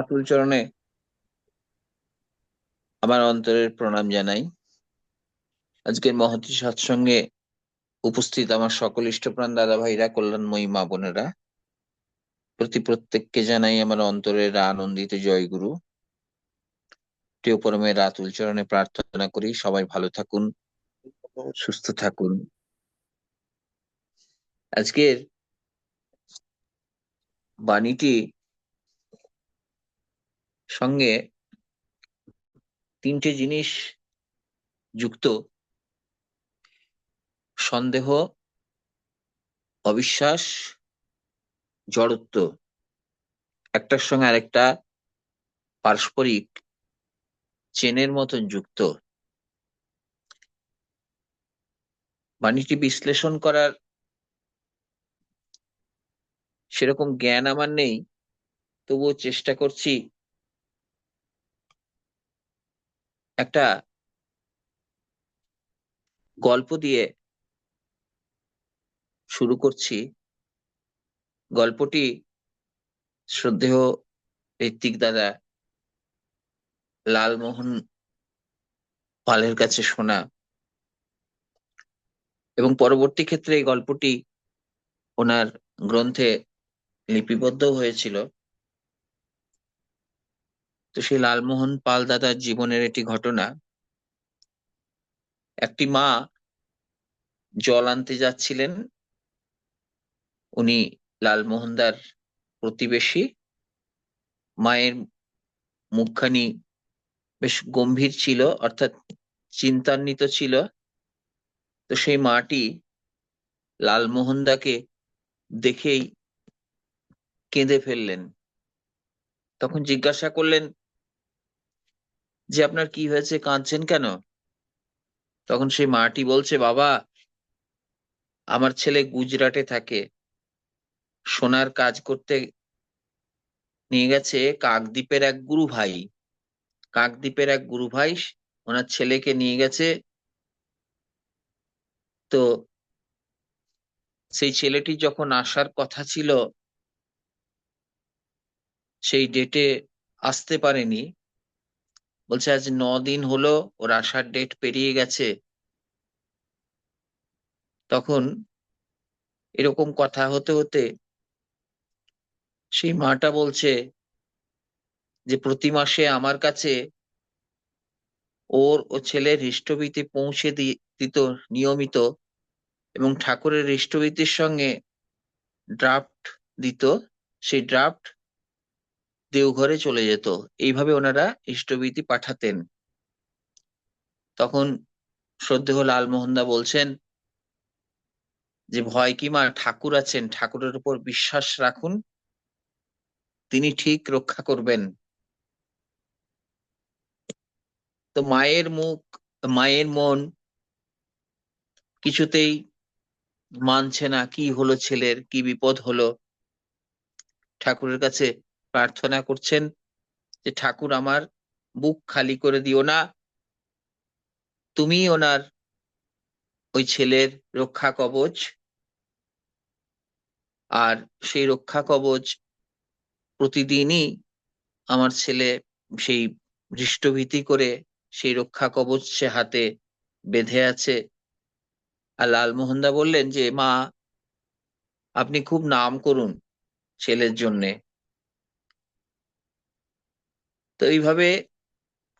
রাতুল চরণে আমার অন্তরের প্রণাম জানাই। আজকের মহতি সৎসঙ্গে উপস্থিত আমার সকল ইষ্টপ্রাণ দাদা ভাইরা কল্যাণময়ী মা বোনেরা, প্রতি প্রত্যেককে জানাই আমার অন্তরের আনন্দিত জয়গুরু। প্রিয় পরমের রাতুল চরণে প্রার্থনা করি, সবাই ভালো থাকুন, সুস্থ থাকুন। আজকের বাণীটি সঙ্গে তিনটে জিনিস যুক্ত। সন্দেহ, অবিশ্বাস, জড়ত্ব। একটার সঙ্গে আরেকটা পারস্পরিক চেনের মতন যুক্ত। বাণীটি বিশ্লেষণ করার সেরকম জ্ঞান আমার নেই, তবুও চেষ্টা করছি একটা গল্প দিয়ে শুরু করছি। গল্পটি শ্রদ্ধেয় ঋত্বিক দাদা লালমোহন পালের কাছে শোনা। এবং পরবর্তী ক্ষেত্রে এই গল্পটি ওনার গ্রন্থে লিপিবদ্ধ হয়েছিল। তো সেই লালমোহন পাল দাদার জীবনের একটি ঘটনা। একটি মা জল আনতে যাচ্ছিলেন। উনি লালমোহনদার প্রতিবেশী। মায়ের মুখখানি বেশ গম্ভীর ছিল, অর্থাৎ চিন্তান্বিত ছিল। তো সেই মাটি লালমোহনদাকে দেখেই কেঁদে ফেললেন। তখন জিজ্ঞাসা করলেন যে আপনার কি হয়েছে, কাঁদছেন কেন? তখন সেই মাটি বলছে, বাবা, আমার ছেলে গুজরাটে থাকে। সোনার কাজ করতে নিয়ে গেছে কাকদ্বীপের এক গুরু ভাই। কাকদ্বীপের এক গুরু ভাই ওনার ছেলেকে নিয়ে গেছে। তো সেই ছেলেটি যখন আসার কথা ছিল, সেই ডেটে আসতে পারেনি। বলছে, আজ ন দিন হলো, ওর আসার ডেট পেরিয়ে গেছে। তখন এরকম কথা হতে হতে সেই মাটা বলছে যে, প্রতি মাসে আমার কাছে ওর ও ছেলের হৃষ্টভীতি পৌঁছে দিত নিয়মিত এবং ঠাকুরের হৃষ্টভীতির সঙ্গে ড্রাফট দিত। সেই ড্রাফট দেওঘরে চলে যেত। এইভাবে ওনারা ইষ্টবীতি পাঠাতেন। তখন শ্রদ্ধেয় লালমোহনদা বলছেন যে, ভয় কি মা? ঠাকুর আছেন। ঠাকুরের উপর বিশ্বাস রাখুন। তিনি ঠিক রক্ষা করবেন। তো মায়ের মুখ, মায়ের মন কিছুতেই মানছে না, কি হলো ছেলের, কি বিপদ হলো। ঠাকুরের কাছে প্রার্থনা করছেন যে, ঠাকুর আমার বুক খালি করে দিও না। তুমি ওনার ওই ছেলের রক্ষা কবচ আর সেই রক্ষা কবচ প্রতিদিনই আমার ছেলে সেই হৃষ্টভীতি করে সেই রক্ষা কবচ সে হাতে বেঁধে আছে। আর লালমোহনদা বললেন যে, মা, আপনি খুব নাম করুন ছেলের জন্যে। তো এইভাবে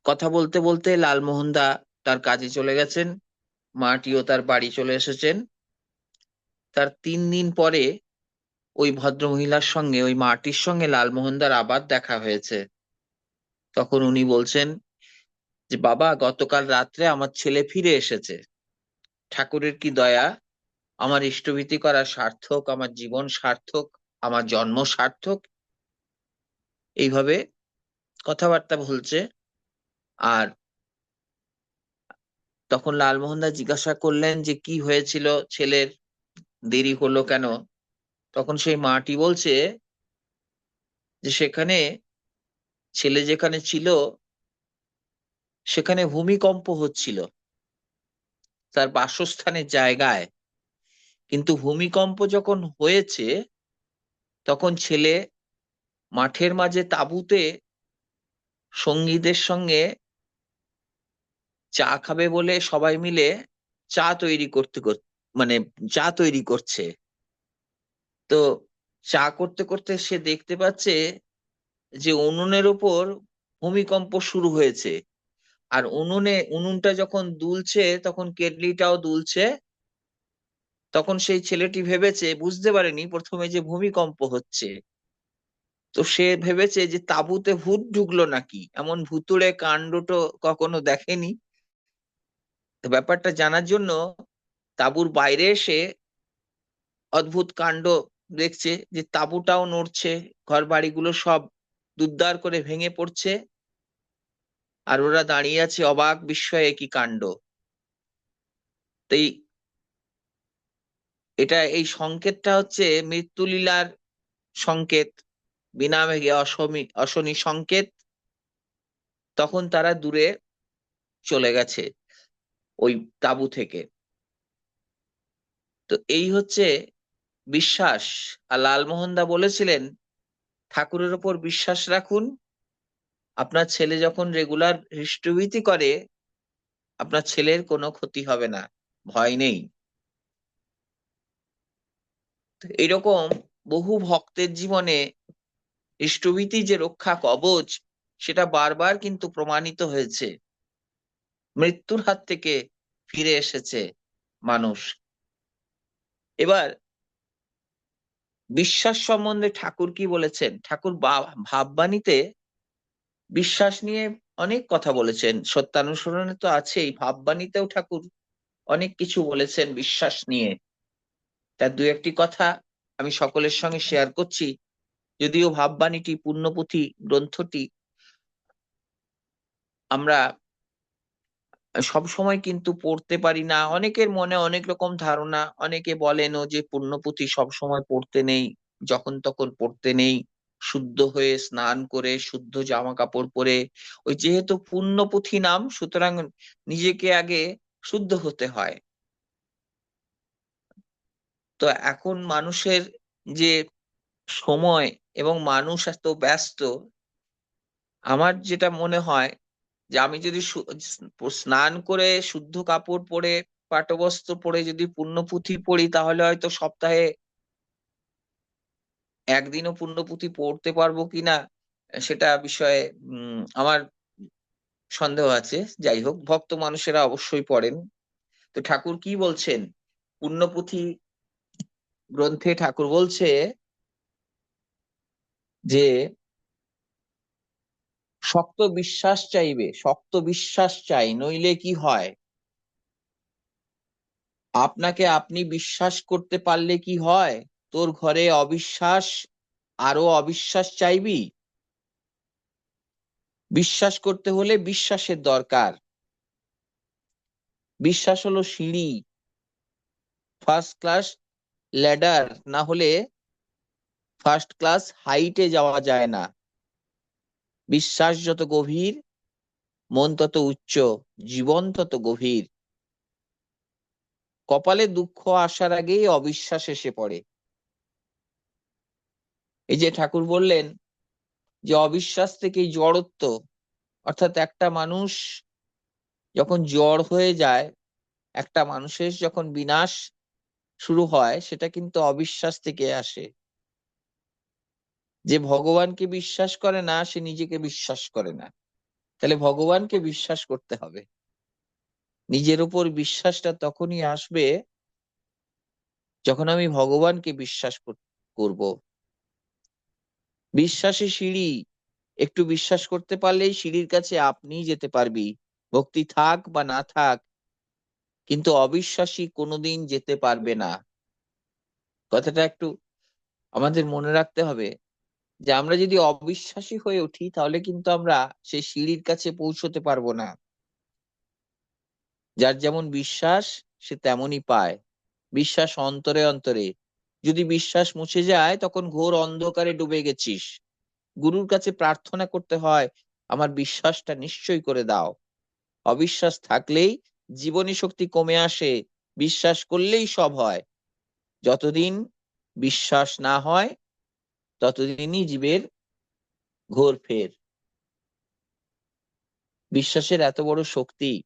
কথা বলতে বলতে লালমোহনদা তার কাজে চলে গেছেন। মাটিও তার বাড়ি চলে এসেছেন। তার তিন দিন পরে ওই ভদ্র মহিলার সঙ্গে, ওই মাটির সঙ্গে লালমোহনদার আবার দেখা হয়েছে। তখন উনি বলছেন যে, বাবা, গতকাল রাত্রে আমার ছেলে ফিরে এসেছে। ঠাকুরের কি দয়া? আমার ইষ্টভীতি করা সার্থক, আমার জীবন সার্থক, আমার জন্ম সার্থক। এইভাবে কথাবার্তা বলছে। আর তখন লালমোহন দা জিজ্ঞাসা করলেন যে, কি হয়েছিল? ছেলের দেরি হলো কেন? তখন সেই মাটি বলছে যে, সেখানে ছেলে যেখানে ছিল, সেখানে ভূমিকম্প হচ্ছিল। তার বাসস্থানের জায়গায়। কিন্তু ভূমিকম্প যখন হয়েছে, তখন ছেলে মাঠের মাঝে তাঁবুতে সঙ্গীদের সঙ্গে চা খাবে বলে সবাই মিলে চা তৈরি করতে কর- মানে চা তৈরি করছে। তো চা করতে করতে সে দেখতে পাচ্ছে যে উনুনের উপর ভূমিকম্প শুরু হয়েছে। আর উনুনে, উনুনটা যখন দুলছে, তখন কেটলিটাও দুলছে। তখন সেই ছেলেটি ভেবেছে, বুঝতে পারেনি প্রথমে যে ভূমিকম্প হচ্ছে। তো সে ভেবেছে যে তাঁবুতে ভূত ঢুকলো নাকি? এমন ভুতুড়ে কাণ্ড তো কখনো দেখেনি। তো ব্যাপারটা জানার জন্য তাঁবুর বাইরে এসে অদ্ভুত কাণ্ড দেখছে যে তাঁবুটাও নড়ছে ঘর বাড়িগুলো সব দুদ্দার করে ভেঙে পড়ছে। আর ওরা দাঁড়িয়ে আছে অবাক বিস্ময়ে কি কাণ্ড। তো এই এটা এই সংকেতটা হচ্ছে মৃত্যুলীলার সংকেত। বিনা মেঘে অসমী অশনি সংকেত, তখন তারা দূরে চলে গেছে ওই তাঁবু থেকে। তো এই হচ্ছে বিশ্বাস। আর লালমোহনদা বলেছিলেন, ঠাকুরের ওপর বিশ্বাস রাখুন। আপনার ছেলে যখন রেগুলার হৃষ্টভীতি করে, আপনার ছেলের কোনো ক্ষতি হবে না, ভয় নেই। এরকম বহু ভক্তের জীবনে হৃষ্টভীতি যে রক্ষা কবচ, সেটা বারবার কিন্তু প্রমাণিত হয়েছে। মৃত্যুর হাত থেকে ফিরে এসেছে মানুষ। এবার বিশ্বাস সম্বন্ধে ঠাকুর কি বলেছেন? ঠাকুর ভাববাণীতে বিশ্বাস নিয়ে অনেক কথা বলেছেন। সত্যানুসরণে তো আছেই। ভাববাণীতেও ঠাকুর অনেক কিছু বলেছেন বিশ্বাস নিয়ে। তার দু একটি কথা আমি সকলের সঙ্গে শেয়ার করছি। যদিও ভাববাণীটি পূর্ণপুঁথি গ্রন্থটি আমরা সব সময় কিন্তু পড়তে পারি না। অনেকের মনে অনেক রকম ধারণা, অনেকে বলেনও যে পুণ্যপুঁথি সব সময় পড়তে নেই, যখন তখন পড়তে নেই। শুদ্ধ হয়ে স্নান করে, শুদ্ধ জামা কাপড় পরে, ওই যেহেতু পুণ্যপুঁথি নাম, সুতরাং নিজেকে আগে শুদ্ধ হতে হয়। তো এখন মানুষের যে সময় এবং মানুষ এত ব্যস্ত, আমার যেটা মনে হয় যে আমি যদি স্নান করে শুদ্ধ কাপড় পরে পাটবস্ত্র পরে যদি পুণ্যপুঁথি পড়ি, তাহলে হয়তো সপ্তাহে একদিনও পুণ্যপুঁথি পড়তে পারব কিনা সেটা বিষয়ে আমার সন্দেহ আছে। যাই হোক, ভক্ত মানুষেরা অবশ্যই পড়েন। তো ঠাকুর কি বলছেন? পুণ্যপুঁথি গ্রন্থে ঠাকুর বলছে যে শক্ত বিশ্বাস চাইবে, শক্ত বিশ্বাস চাই, নইলে কি হয়? আপনাকে আপনি বিশ্বাস করতে পারলে কি হয়? তোর ঘরে অবিশ্বাস, আরও অবিশ্বাস চাইবি? বিশ্বাস করতে হলে বিশ্বাসের দরকার। বিশ্বাস হলো সিঁড়ি ফার্স্ট ক্লাস ল্যাডার না হলে ফার্স্ট ক্লাস হাইটে যাওয়া যায় না। বিশ্বাস যত গভীর, মন তত উচ্চ, জীবন তত গভীর। কপালে দুঃখ আসার আগেই অবিশ্বাস এসে পড়ে। এই যে ঠাকুর বললেন যে অবিশ্বাস থেকেই জড়ত্ব অর্থাৎ একটা মানুষ যখন জড় হয়ে যায়, একটা মানুষের যখন বিনাশ শুরু হয়, সেটা কিন্তু অবিশ্বাস থেকে আসে। যে ভগবানকে বিশ্বাস করে না, সে নিজেকে বিশ্বাস করে না। তাহলে ভগবানকে বিশ্বাস করতে হবে। নিজের উপর বিশ্বাসটা তখনই আসবে যখন আমি ভগবানকে বিশ্বাস কর- করব। বিশ্বাসী সিঁড়ি, একটু বিশ্বাস করতে পারলেই সিঁড়ির কাছে আপনিই যেতে পারবি। ভক্তি থাক বা না থাক, কিন্তু অবিশ্বাসী কোনোদিন যেতে পারবে না। কথাটা একটু আমাদের মনে রাখতে হবে। যে আমরা যদি অবিশ্বাসী হয়ে উঠি, তাহলে কিন্তু আমরা সেই সিঁড়ির কাছে পৌঁছতে পারব না। যার যেমন বিশ্বাস, সে তেমনই পায়। বিশ্বাস অন্তরে অন্তরে। যদি বিশ্বাস মুছে যায়, তখন ঘোর অন্ধকারে ডুবে গেছিস। গুরুর কাছে প্রার্থনা করতে হয়, আমার বিশ্বাসটা নিশ্চয় করে দাও। অবিশ্বাস থাকলেই জীবনী শক্তি কমে আসে। বিশ্বাস করলেই সব হয়। যতদিন বিশ্বাস না হয় ততদিনই জীবের ঘোর ফের। বিশ্বাসের এত বড় শক্তি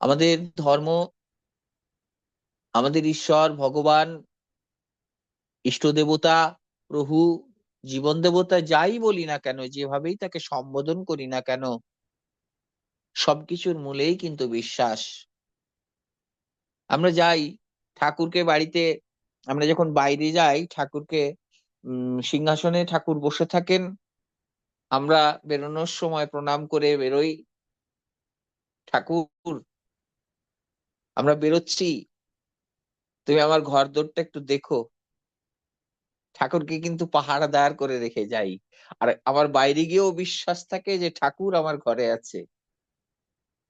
আমাদের ধর্ম, আমাদের ঈশ্বর, ভগবান, ইষ্ট দেবতা, প্রভু, জীবন দেবতা যাই বলি না কেন, যেভাবেই তাকে সম্বোধন করি না কেন, সবকিছুর মূলেই কিন্তু বিশ্বাস। আমরা যাই ঠাকুরকে বাড়িতে আমরা যখন বাইরে যাই ঠাকুরকে সিংহাসনে ঠাকুর বসে থাকেন, আমরা বেরোনোর সময় প্রণাম করে বেরোই, ঠাকুর, আমরা বেরোচ্ছি। তুমি আমার ঘর দোরটা একটু দেখো। ঠাকুরকে কিন্তু পাহারাদার করে রেখে যাই। আর আমার বাইরে গিয়েও বিশ্বাস থাকে যে ঠাকুর আমার ঘরে আছে।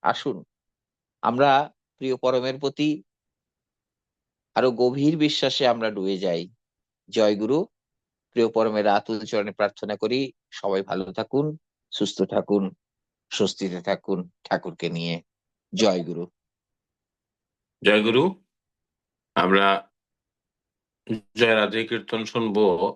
আসুন, আমরা প্রিয় পরমের প্রতি আরও গভীর বিশ্বাসে আমরা ডুবে যাই। জয়গুরু প্রিয় পরমের আতুল চরণে প্রার্থনা করি, সবাই ভালো থাকুন, সুস্থ থাকুন, স্বস্তিতে থাকুন ঠাকুরকে নিয়ে। জয় গুরু। জয় গুরু। আমরা জয় রাধে কীর্তন শুনব।